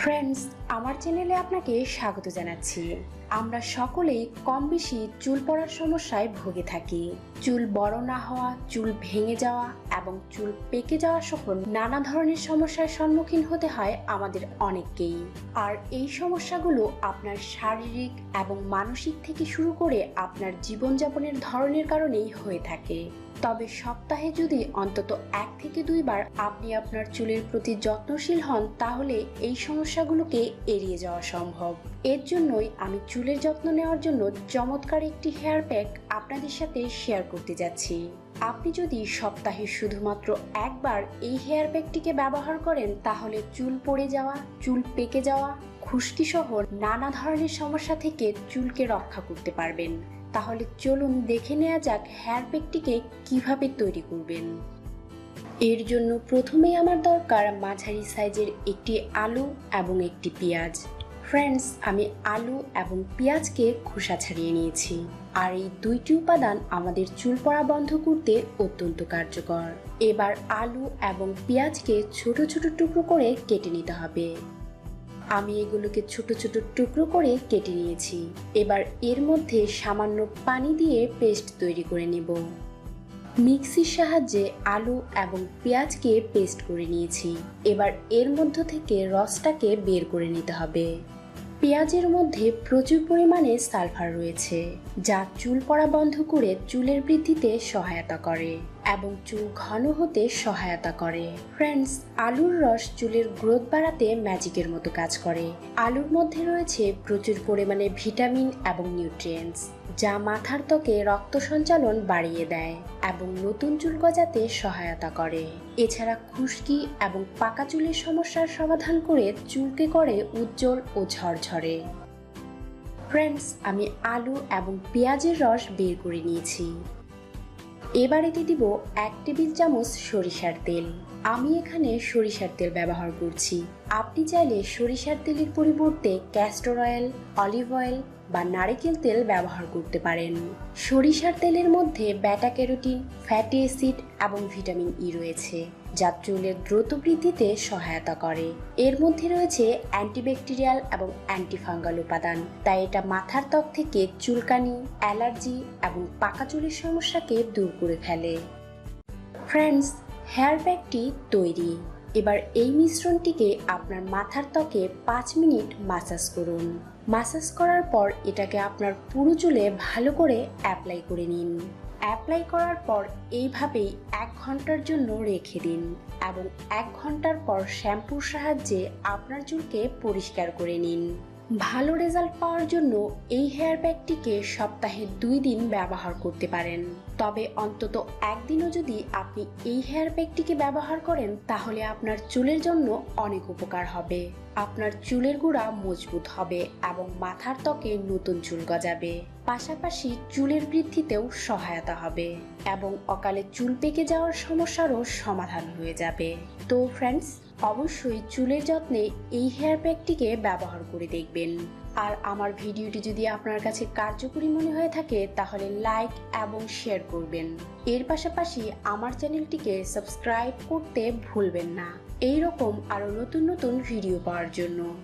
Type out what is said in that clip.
Friends আমার চ্যানেলে আপনাকে স্বাগত জানাচ্ছি। আমরা সকলেই কম বেশি চুল পড়ার সমস্যায় ভুগে থাকি। চুল বড় না হওয়া, চুল ভেঙে যাওয়া এবং চুল পেকে যাওয়া সহ নানা ধরনের সমস্যার সম্মুখীন হতে হয় আমাদের অনেককেই। আর এই সমস্যাগুলো আপনার শারীরিক এবং মানসিক থেকে শুরু করে আপনার জীবনযাপনের ধরনের কারণেই হয়ে থাকে। তবে সপ্তাহে যদি অন্তত এক থেকে দুইবার আপনি আপনার চুলের প্রতি যত্নশীল হন, তাহলে এই সমস্যাগুলোকে এড়িয়ে যাওয়া সম্ভব। এর জন্যই আমি চুলের যত্ন নেওয়ার জন্য চমৎকার একটি হেয়ার প্যাক আপনাদের সাথে শেয়ার করতে যাচ্ছি। আপনি যদি সপ্তাহে শুধুমাত্র একবার এই হেয়ার প্যাকটিকে ব্যবহার করেন, তাহলে চুল পড়ে যাওয়া, চুল পেকে যাওয়া খুশকি সহ নানা ধরনের সমস্যা থেকে চুলকে রক্ষা করতে পারবেন। তাহলে চলুন দেখে নেওয়া যাক হেয়ার প্যাকটিকে কীভাবে তৈরি করবেন। এর জন্য প্রথমেই আমার দরকার মাঝারি সাইজের একটি আলু এবং একটি পেঁয়াজ। ফ্রেন্ডস আমি আলু এবং পেঁয়াজকে খোসা ছাড়িয়ে নিয়েছি। আর এই দুইটি উপাদান আমাদের চুল পড়া বন্ধ করতে অত্যন্ত কার্যকর। এবার আলু এবং পেঁয়াজকে ছোট ছোট টুকরো করে কেটে নিতে হবে। আমি এগুলোকে ছোট ছোট টুকরো করে কেটে নিয়েছি। এবার এর মধ্যে সামান্য পানি দিয়ে পেস্ট তৈরি করে নেব। মিক্সির সাহায্যে আলু এবং পেঁয়াজকে পেস্ট করে নিয়েছি। এবার এর মধ্য থেকে রসটাকে বের করে নিতে হবে। পেঁয়াজের মধ্যে প্রচুর পরিমাণে সালফার রয়েছে, যা চুল পড়া বন্ধ করে চুলের বৃদ্ধিতে সহায়তা করে। এবং চুল ঘন হতে সহায়তা করে। ফ্রেন্ডস আলুর রস চুলের গ্রোথ বাড়াতে ম্যাজিকের মতো কাজ করে। আলুর মধ্যে রয়েছে প্রচুর পরিমাণে ভিটামিন এবং নিউট্রিয়েন্টস যা মাথার ত্বকে রক্ত সঞ্চালন বাড়িয়ে দেয় এবং নতুন চুল গজাতে সহায়তা করে। এছাড়া খুশকি এবং পাকা চুলের সমস্যার সমাধান করে চুলকে করে উজ্জ্বল ও ঝরঝরে। ফ্রেন্ডস আমি আলু এবং পেঁয়াজের রস বের করে নিয়েছি। এবার এতে দিব এক টেবিল চামচ সরিষার তেল। আমি এখানে সরিষার তেল ব্যবহার করছি। আপনি চাইলে সরিষার তেলের পরিবর্তে ক্যাস্টর অয়েল অলিভ অয়েল বা নারিকেল তেল ব্যবহার করতে পারেন। সরিষার তেলের মধ্যে ব্যাটা ক্যারোটিন ফ্যাটি অ্যাসিড এবং ভিটামিন ই রয়েছে, যা চুলের দ্রুত বৃদ্ধিতে সহায়তা করে। এর মধ্যে রয়েছে অ্যান্টিব্যাকটেরিয়াল এবং অ্যান্টিফাঙ্গাল উপাদান, তাই এটা মাথার ত্বক থেকে চুলকানি, অ্যালার্জি এবং পাকা চুলের সমস্যাকে দূর করে ফেলে। ফ্রেন্ডস হেয়ার প্যাকটি তৈরি। এবার এই মিশ্রণটিকে আপনার মাথার ত্বকে পাঁচ মিনিট মাসাজ করুন। মাসাজ করার পর এটাকে আপনার পুরো চুলে ভালো করে অ্যাপ্লাই করে নিন। অ্যাপ্লাই করার পর এইভাবেই এক ঘণ্টার জন্য রেখে দিন এবং এক ঘণ্টার পর শ্যাম্পুর সাহায্যে আপনার চুলকে পরিষ্কার করে নিন। ভালো রেজাল্ট পাওয়ার জন্য এই হেয়ার ব্যাগটিকে সপ্তাহে দুই দিন ব্যবহার করতে পারেন। তবে অন্তত একদিনও যদি আপনি এই হেয়ার ব্যাগটিকে ব্যবহার করেন, তাহলে আপনার চুলের জন্য অনেক উপকার হবে। আপনার চুলের গোড়া মজবুত হবে এবং মাথার ত্বকে নতুন চুল গজাবে। পাশাপাশি চুলের বৃদ্ধিতেও সহায়তা হবে এবং অকালে চুল পেকে যাওয়ার সমস্যারও সমাধান হয়ে যাবে। তো ফ্রেন্ডস অবশ্যই চুলের যত্নে এই হেয়ার প্যাকটিকে ব্যবহার করে দেখবেন। আর আমার ভিডিওটি যদি আপনার কাছে কার্যকরী মনে হয়ে থাকে, তাহলে লাইক এবং শেয়ার করবেন। এর পাশাপাশি আমার চ্যানেলটিকে সাবস্ক্রাইব করতে ভুলবেন না। এই রকম আরও নতুন নতুন ভিডিও পাওয়ার জন্য।